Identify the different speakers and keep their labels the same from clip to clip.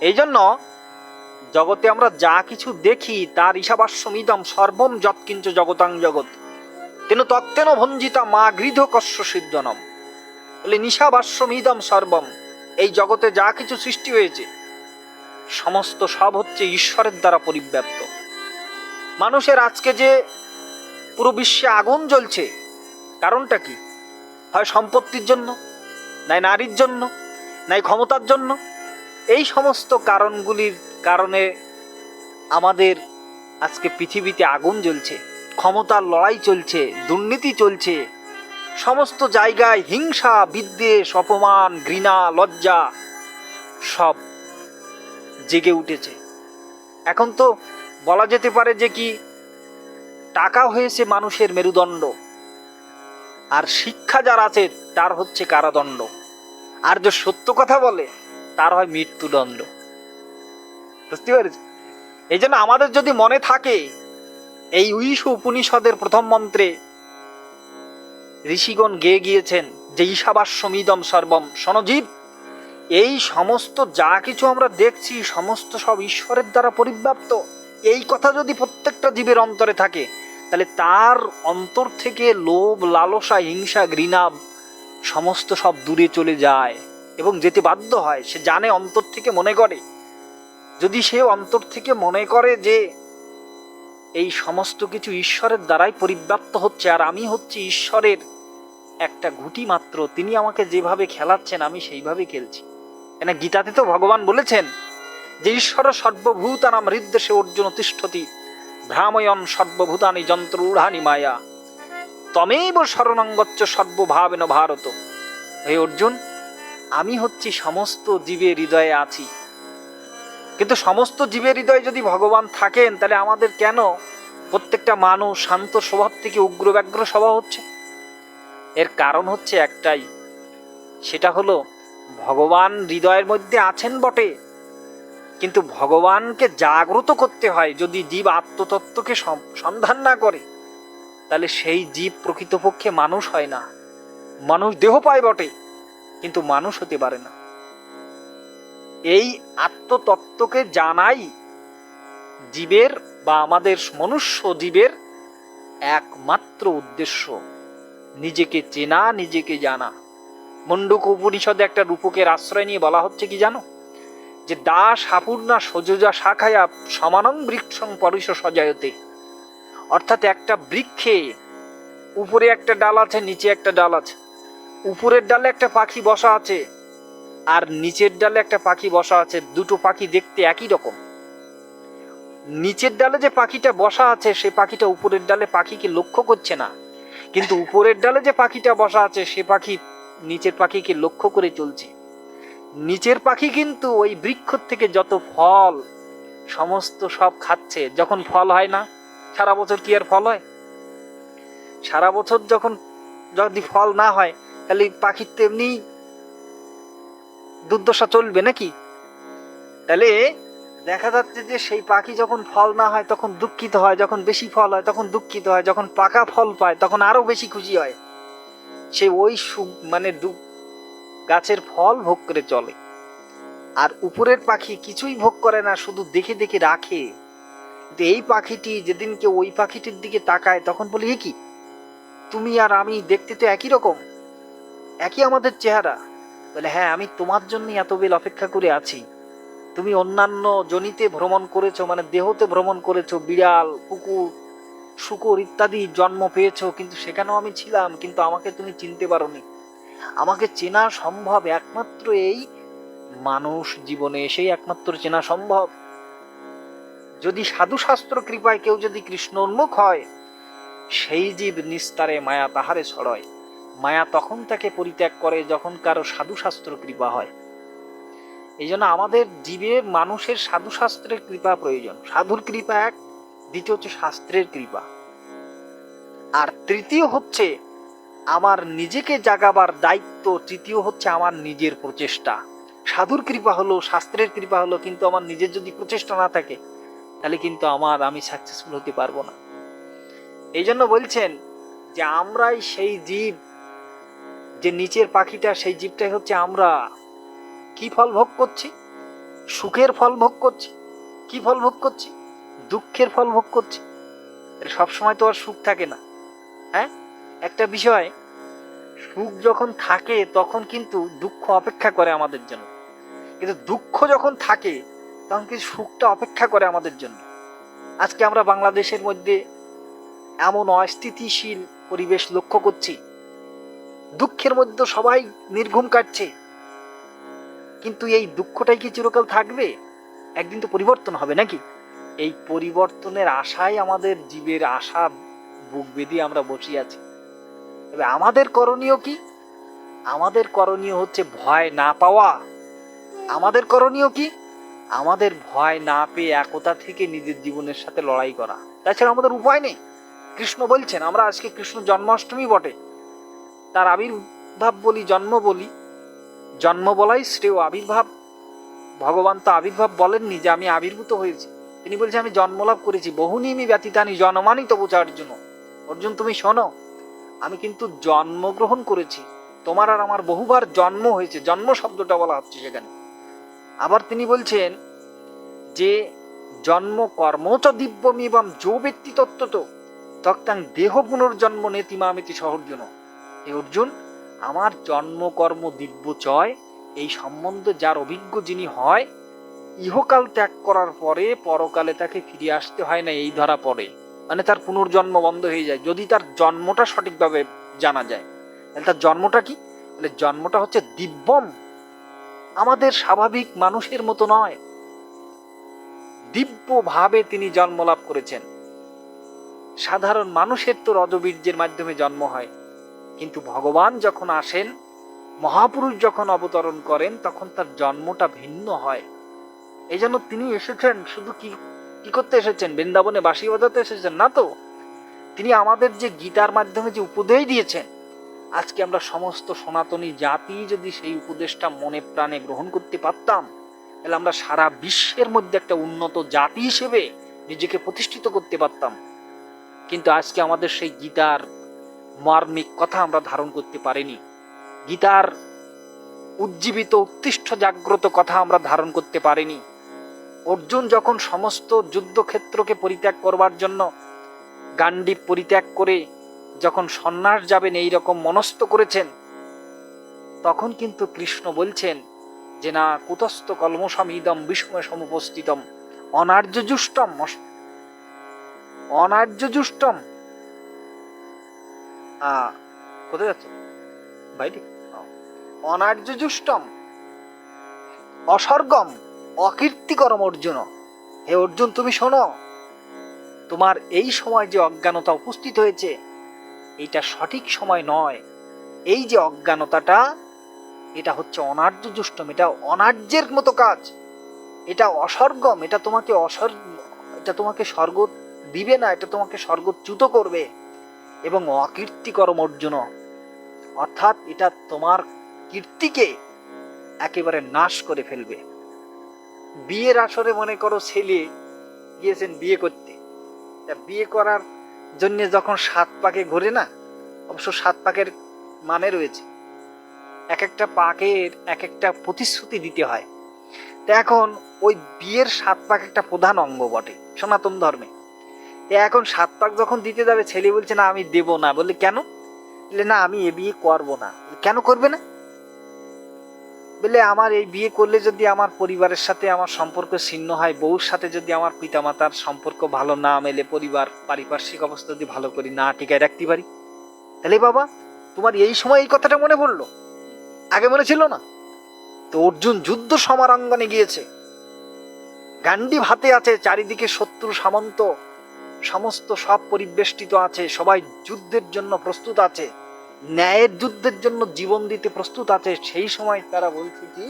Speaker 1: এই জন্য জগতে আমরা যা কিছু দেখি, তার ঈশাবাস্যমিদম সর্বম যৎকিঞ্চ জগতাং জগৎ। তেন তত্ত্বেন ভঞ্জিতা মা গৃধ কস্য সিদ্ধনম। বলে নিশাবাস্যমিদম সর্বম, এই জগতে যা কিছু সৃষ্টি হয়েছে, সমস্ত সব হচ্ছে ঈশ্বরের দ্বারা পরিব্যাপ্ত। মানুষের আজকে যে পুরো বিশ্বে আগুন জ্বলছে, কারণটা কি? হয় সম্পত্তির জন্য, নাই নারীর জন্য, নাই ক্ষমতার জন্য? এই সমস্ত কারণগুলির কারণে আমাদের আজকে পৃথিবীতে আগুন জ্বলছে, ক্ষমতার লড়াই চলছে, দুর্নীতি চলছে, সমস্ত জায়গায় হিংসা, বিদ্বেষ, অপমান, ঘৃণা, লজ্জা সব জেগে উঠেছে। এখন তো বলা যেতে পারে যে কি, টাকা হয়েছে মানুষের মেরুদণ্ড, আর শিক্ষা যার আছে তার হচ্ছে কারাদণ্ড। আর যে সত্য কথা বলে তার হয় মৃত্যুদণ্ড। বুঝতে পেরেছি? এই জন্য আমাদের যদি মনে থাকে, এই উইশ উপনিষদের প্রথম মন্ত্রে ঋষিগণ গেয়ে গিয়েছেন যে ঈশাবাস্যমিদম সর্বম সনজীব এই সমস্ত যা কিছু আমরা দেখছি, সমস্ত সব ঈশ্বরের দ্বারা পরিব্যাপ্ত, এই কথা যদি প্রত্যেকটা জীবের অন্তরে থাকে, তাহলে তার অন্তর থেকে লোভ, লালসা, হিংসা, ঘৃণা, সমস্ত সব দূরে চলে যায়। এবং যেতে বাধ্য হয়, সে জানে অন্তর থেকে মনে করে। যদি সে অন্তর থেকে মনে করে যে এই সমস্ত কিছু ঈশ্বরের দ্বারাই পরিব্যাপ্ত হচ্ছে আর আমি হচ্ছি ঈশ্বরের একটা ঘুটি মাত্র, তিনি আমাকে যেভাবে খেলাচ্ছেন, আমি সেইভাবে খেলছি। এনে গীতাতে তো ভগবান বলেছেন যে ঈশ্বর সর্বভূতানাম হৃদ্দেশে অর্জুন তিষ্ঠতি, ভ্রাময়ন সর্বভূতানি যন্ত্রূঢ়ানি মায়া। তমেব শরণাঙ্গচ্চ সর্বভাবেন ভারত। হে অর্জুন আমি হচ্ছি সমস্ত জীবের হৃদয়ে আছি। কিন্তু সমস্ত জীবের হৃদয়ে যদি ভগবান থাকেন, তাহলে আমাদের কেন প্রত্যেকটা মানুষ শান্ত স্বভাব থেকে উগ্র ব্যগ্র স্বভাব হচ্ছে? এর কারণ হচ্ছে একটাই, সেটা হলো ভগবান হৃদয়ের মধ্যে আছেন বটে। কিন্তু ভগবানকে জাগ্রত করতে হয় যদি জীব আত্মতত্ত্বকে সন্ধান না করে, তাহলে সেই জীব প্রকৃতপক্ষে মানুষ হয় না। মানুষ দেহ পায় বটে। কিন্তু মানুষ হতে পারে না। এই আত্মতত্ত্বকে জানাই জীবের বা আমাদের মনুষ্য জীবের একমাত্র উদ্দেশ্য। নিজেকে চেনা, নিজেকে জানা। মণ্ডুক উপনিষদে একটা রূপকের আশ্রয় নিয়ে বলা হচ্ছে কি জানো? যে দাস হাপুর্ণা সযোজা শাখায়া সমানং বৃক্ষং পরিশ সজায়তে। অর্থাৎ একটা বৃক্ষে উপরে একটা ডাল আছে, নিচে একটা ডাল আছে। উপরের ডালে একটা পাখি বসা আছে, আর নিচের ডালে একটা পাখি বসা আছে, দুটো পাখি দেখতে একই রকম। নিচের ডালে যে পাখিটা বসা আছে, সে পাখিটা উপরের ডালে পাখিকে লক্ষ্য করছে না। কিন্তু উপরের ডালে যে পাখিটা বসা আছে, সে পাখি নিচের পাখিকে লক্ষ্য করে চলছে। নিচের পাখি কিন্তু ওই বৃক্ষ থেকে যত ফল, সমস্ত সব খাচ্ছে। যখন ফল হয় না, সারা বছর কি আর ফল হয়? সারা বছর যখন যদি ফল না হয় তাহলে পাখির তো এমনি দুর্দশা চলবে নাকি? তাহলে দেখা যাচ্ছে যে সেই পাখি যখন ফল না হয় তখন দুঃখিত হয়, যখন বেশি ফল হয় তখন দুঃখিত হয়, যখন পাকা ফল পায় তখন আরও বেশি খুশি হয়। সে ওই মানে গাছের ফল ভোগ করে চলে। আর উপরের পাখি কিছুই ভোগ করে না, শুধু দেখে দেখে রাখে। এই পাখিটি যেদিনকে ওই পাখিটির দিকে তাকায় তখন বলি কি? তুমি আর আমি দেখতে তো একই রকম? একই আমাদের চেহারা। বলে হ্যাঁ আমি তোমার জন্যই এত বেল অপেক্ষা করে আছি। তুমি অন্যান্য জনিতে ভ্রমণ করেছ মানে দেহতে ভ্রমণ করেছ, বিড়াল, কুকুর, শুকুর ইত্যাদি জন্ম পেয়েছ, কিন্তু সেখানেও আমি ছিলাম, কিন্তু আমাকে তুমি চিনতে পারোনি। আমাকে চেনা সম্ভব একমাত্র এই মানুষ জীবনে এসেই একমাত্র চেনা সম্ভব। যদি সাধু শাস্ত্র কৃপায় কেউ যদি কৃষ্ণ উন্মুখ হয়, সেই জীব নিস্তারে মায়া তাহারে ছড়য়। মায়া তখন তাকে পরিত্যাগ করে যখন কারও সাধু শাস্ত্র কৃপা হয়। এই জন্য আমাদের জীবের মানুষের সাধু শাস্ত্রের কৃপা প্রয়োজন। সাধুর কৃপা এক, দ্বিতীয় হচ্ছে শাস্ত্রের কৃপা। আর তৃতীয় হচ্ছে আমার নিজেকে জাগাবার দায়িত্ব, তৃতীয় হচ্ছে আমার নিজের প্রচেষ্টা। সাধুর কৃপা হলো, শাস্ত্রের কৃপা হলো, কিন্তু আমার নিজের যদি প্রচেষ্টা না থাকে, তাহলে কিন্তু আমার আমি সাকসেসফুল হতে পারব না। এই জন্য বলছেন যে আমরাই সেই জীব যে নিচের পাখিটা, সেই জীবটাই হচ্ছে আমরা। কি ফল ভোগ করছি? সুখের ফল ভোগ করছি? কি ফল ভোগ করছি? দুঃখের ফল ভোগ করছি? সবসময় তো আর সুখ থাকে না হ্যাঁ? একটা বিষয়, সুখ যখন থাকে, তখন কিন্তু দুঃখ অপেক্ষা করে আমাদের জন্য। কিন্তু দুঃখ যখন থাকে, তখন কিন্তু সুখটা অপেক্ষা করে আমাদের জন্য। আজকে আমরা বাংলাদেশের মধ্যে এমন অস্থিতিশীল পরিবেশ লক্ষ্য করছি দুঃখের মধ্যে সবাই নির্ঘুম কাটছে। কিন্তু এই দুঃখটাই কি চিরকাল থাকবে? একদিন তো পরিবর্তন হবে নাকি? এই পরিবর্তনের আশায় আমাদের জীবের আশা, বুক বেঁধে আমরা বসে আছি। তবে আমাদের করণীয় কি? আমাদের করণীয় হচ্ছে ভয় না পাওয়া। আমাদের করণীয় কি? আমাদের ভয় না পেয়ে একতা থেকে নিজের জীবনের সাথে লড়াই করা। তাছাড়া আমাদের উপায় নেই। কৃষ্ণ বলছেন, আমরা আজকে কৃষ্ণ জন্মাষ্টমী বটে। তার আবির্ভাব বলি, জন্ম বলি। জন্ম বলাই শ্রেয় আবির্ভাব। ভগবান তো আবির্ভাব বলেননি যে আমি আবির্ভূত হয়েছি। তিনি বলছে আমি জন্মলাভ করেছি। বহু বহুনিমি ব্যতীতানি জন্মানি তবু অর্জুন অর্জুন, তুমি শোনো, আমি কিন্তু জন্মগ্রহণ করেছি। তোমার আর আমার বহুবার জন্ম হয়েছে। জন্ম শব্দটা বলা হচ্ছে সেখানে। আবার তিনি বলছেন যে, জন্ম কর্মচ এবং যো ব্যক্তি তত্ত্ব তো তক্তাং দেহ পুনর্জন্ম নেতিমামিতি সহর্জুন। হে অর্জুন, আমার জন্মকর্ম দিব্য চয় এই সম্বন্ধে যার অভিজ্ঞ যিনি হয়, ইহকাল ত্যাগ করার পরে পরকালে তাকে ফিরে আসতে হয় না এই ধরা পড়ে। মানে তার পুনর্জন্ম বন্ধ হয়ে যায়, যদি তার জন্মটা সঠিকভাবে জানা যায়। তাহলে তার জন্মটা কি? তাহলে জন্মটা হচ্ছে দিব্যম। আমাদের স্বাভাবিক মানুষের মতো নয়। দিব্যভাবে তিনি জন্ম লাভ করেছেন। সাধারণ মানুষের তো রজবীর্যের মাধ্যমে জন্ম হয়। কিন্তু ভগবান যখন আসেন, মহাপুরুষ যখন অবতরণ করেন, তখন তার জন্মটা ভিন্ন হয়। এই জন্য তিনি এসেছেন, শুধু কি কি করতে এসেছেন? বৃন্দাবনে বাসি বাজাতে এসেছেন না তো? তিনি আমাদের যে গীতার মাধ্যমে যে উপদেশ দিয়েছেন, আজকে আমরা সমস্ত সনাতনী জাতি যদি সেই উপদেশটা মনে প্রাণে গ্রহণ করতে পারতাম, তাহলে আমরা সারা বিশ্বের মধ্যে একটা উন্নত জাতি হিসেবে নিজেকে প্রতিষ্ঠিত করতে পারতাম। কিন্তু আজকে আমাদের সেই গীতার মার্মিক কথা আমরা ধারণ করতে পারিনি। গীতার উজ্জীবিত উত্তিষ্ঠ জাগ্রত কথা আমরা ধারণ করতে পারিনি। অর্জুন যখন সমস্ত যুদ্ধক্ষেত্রকে পরিত্যাগ করবার জন্য গান্ডি পরিত্যাগ করে যখন সন্ন্যাস যাবেন এই রকম মনস্থ করেছেন তখন কিন্তু কৃষ্ণ বলছেন যে না কুতস্থ কলমসমিদম বিস্ময় সমুপস্থিতম অনার্য জুষ্টম অনার্য জুষ্টম আহ, কোথায় যাচ্ছ? বাইরে। ও, অনার্য জুষ্টম অসর্গম। অকীর্তিকরম অর্জুন। হে অর্জুন তুমি শোনো। তোমার এই সময় যে অজ্ঞানতা উপস্থিত হয়েছে এইটা সঠিক সময় নয়। এই যে অজ্ঞানতাটা এটা হচ্ছে অনার্য জুষ্টম এটা অনার্যের মতো কাজ। এটা অসর্গম। এটা তোমাকে অসর্গ এটা তোমাকে স্বর্গ দিবে না। এটা তোমাকে স্বর্গচ্যুত করবে। এবং অকীর্তিকরম অর্জুন। অর্থাৎ এটা তোমার কীর্তিকে একেবারে নাশ করে ফেলবে। বিয়ের আসরে মনে করো ছেলে গিয়েছেন বিয়ে করতে। তা বিয়ে করার জন্য যখন সাত পাকে ঘোরে না, অবশ্য সাত পাকের মানে রয়েছে। এক একটা পাকের এক একটা প্রতিশ্রুতি দিতে হয়। তা এখন ওই বিয়ের সাত পাক একটা প্রধান অঙ্গ বটে, সনাতন ধর্মে। এখন সাত পাক যখন দিতে যাবে, ছেলে বলছে, না, আমি দেব না। বলে কেন? বলে না, আমি এ বিয়ে করব না। কেন করবে না? বলে আমার এই বিয়ে করলে যদি আমার পরিবারের সাথে আমার সম্পর্ক ছিন্ন হয়, বউর সাথে যদি আমার পিতামাতার সম্পর্ক ভালো না মেলে, পরিবার পারিপার্শ্বিক অবস্থা যদি ভালো করি, না টিকায় রাখতে পারি? তাহলে বাবা, তোমার এই সময় এই কথাটা মনে পড়ল? আগে মনে ছিল না? তো অর্জুন যুদ্ধ সমারাঙ্গনে গিয়েছে। গান্ডি ভাতে আছে, চারিদিকে শত্রু সামন্ত। সমস্ত সব পরিবেষ্টিত আছে, সবাই যুদ্ধের জন্য প্রস্তুত আছে, ন্যায়ের যুদ্ধের জন্য জীবন দিতে প্রস্তুত আছে, সেই সময় তারা বলছে কি?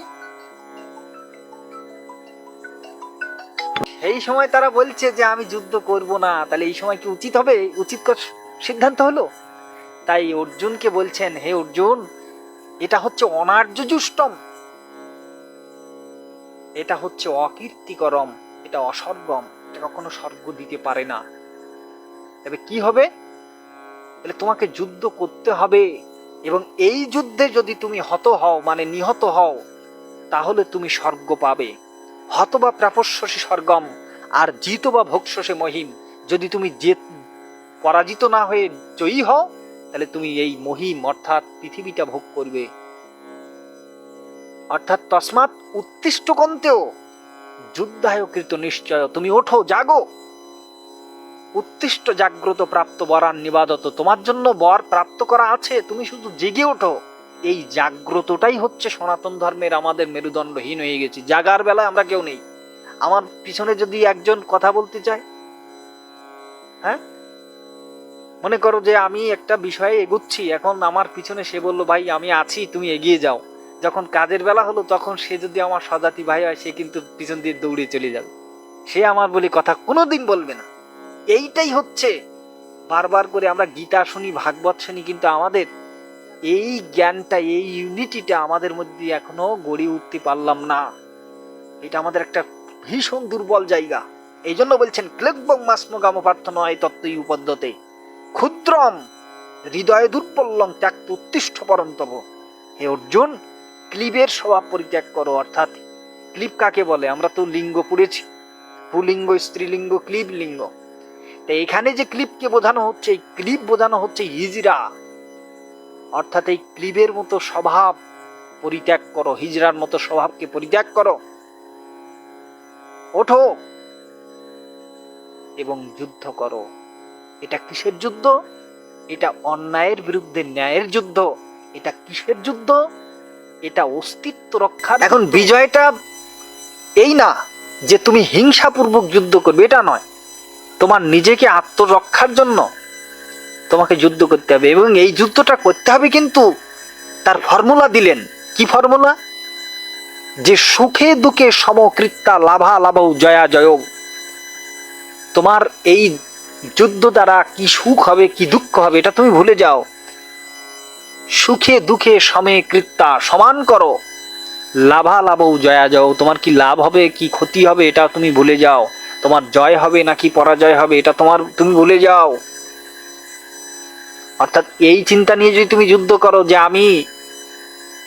Speaker 1: সেই সময় তারা বলছে যে আমি যুদ্ধ করব না, তাহলে এই সময় কি উচিত হবে? উচিত সিদ্ধান্ত হলো। তাই অর্জুনকে বলছেন, হে অর্জুন, এটা হচ্ছে অনার্য জুষ্টম এটা হচ্ছে অকীর্তিকরম, এটা অসর্গম এটা কখনো স্বর্গ দিতে পারে না। তবে কি হবে? তাহলে তোমাকে যুদ্ধ করতে হবে এবং এই যুদ্ধে যদি তুমি হত হও মানে নিহত হও, তাহলে তুমি স্বর্গ পাবে। হত বা প্রাপস্যসী স্বর্গম, আর জিত বা ভোগসে মহিম। যদি তুমি যে পরাজিত না হয়ে জয়ী হও, তাহলে তুমি এই মহিম অর্থাৎ পৃথিবীটা ভোগ করবে। অর্থাৎ তসমাৎ উত্তিষ্ট কন্তেও যুদ্ধায় কৃত নিশ্চয়। তুমি ওঠো, জাগো। উত্তিষ্ট জাগ্রত প্রাপ্ত বরান নিবাদত। তোমার জন্য বর প্রাপ্ত করা আছে, তুমি শুধু জেগে ওঠো। এই জাগ্রতটাই হচ্ছে সনাতন ধর্মের আমাদের মেরুদণ্ডহীন হয়ে গেছি। জাগার বেলায় আমরা কেউ নেই। আমার পিছনে যদি একজন কথা বলতে চায় হ্যাঁ? মনে করো যে আমি একটা বিষয়ে এগুচ্ছি, এখন আমার পিছনে সে বলল, ভাই, আমি আছি, তুমি এগিয়ে যাও। যখন কাজের বেলা হলো, তখন সে যদি আমার সজাতি ভাই হয়, সে কিন্তু পিছন দিয়ে দৌড়ে চলে যাবে। সে আমার বলি কথা কোনোদিন বলবে না। এইটাই হচ্ছে। বারবার করে আমরা গীতা শুনি, ভাগবত শুনি, কিন্তু আমাদের এই জ্ঞানটা, এই ইউনিটিটা আমাদের মধ্যে এখনও গড়ে উঠতে পারলাম না। এটা আমাদের একটা ভীষণ দুর্বল জায়গা। এই জন্য বলছেন, ক্লেব্বং মাসমগাম প্রার্থনা এই তত্ত্বই উপদ্যতে। ক্ষুদ্রম হৃদয়ে দুর্বলং ত্যাগ উত্তিষ্ঠ পরন্তব। হে অর্জুন, ক্লিবের স্বভাব পরিত্যাগ করো। অর্থাৎ ক্লিপ কাকে বলে? আমরা তো লিঙ্গ পড়েছি। পুলিঙ্গ, স্ত্রীলিঙ্গ ক্লিব লিঙ্গ তো এখানে যে ক্লিপকে বোঝানো হচ্ছে, এই ক্লিপ বোঝানো হচ্ছে হিজরা। অর্থাৎ এই ক্লিবের মতো স্বভাব পরিত্যাগ করো, হিজরার মতো স্বভাবকে পরিত্যাগ করো। ওঠো এবং যুদ্ধ করো। এটা কিসের যুদ্ধ? এটা অন্যায়ের বিরুদ্ধে ন্যায়ের যুদ্ধ। এটা কিসের যুদ্ধ? এটা অস্তিত্ব রক্ষা এখন বিজয়টা এই না যে তুমি হিংসাপূর্বক যুদ্ধ করবে, এটা নয়। তোমার নিজেকে আত্মরক্ষার জন্য তোমাকে যুদ্ধ করতে হবে এবং এই যুদ্ধটা করতে হবে কিন্তু তার ফর্মুলা দিলেন। কি ফর্মুলা? যে সুখে দুঃখে সমকৃত্তা লাভা লাভৌ জয়া জয়। তোমার এই যুদ্ধ দ্বারা কি সুখ হবে, কি দুঃখ হবে, এটা তুমি ভুলে যাও। সুখে দুঃখে সমে কৃত্তা সমান করো। লাভা লাভৌ জয়া যাও তোমার কি লাভ হবে, কি ক্ষতি হবে, এটা তুমি ভুলে যাও। তোমার জয় হবে নাকি পরাজয় হবে, এটা তোমার, তুমি ভুলে যাও। অর্থাৎ এই চিন্তা নিয়ে যদি তুমি যুদ্ধ করো যে আমি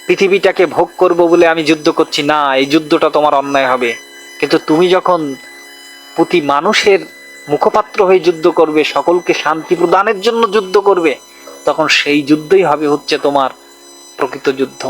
Speaker 1: পৃথিবীটাকে ভোগ করব বলে আমি যুদ্ধ করছি, না, এই যুদ্ধটা তোমার অন্যায় হবে। কিন্তু তুমি যখন প্রতি মানুষের মুখপাত্র হয়ে যুদ্ধ করবে, সকলকে শান্তি প্রদানের জন্য যুদ্ধ করবে, তখন সেই যুদ্ধই হবে হচ্ছে তোমার প্রকৃত যুদ্ধ।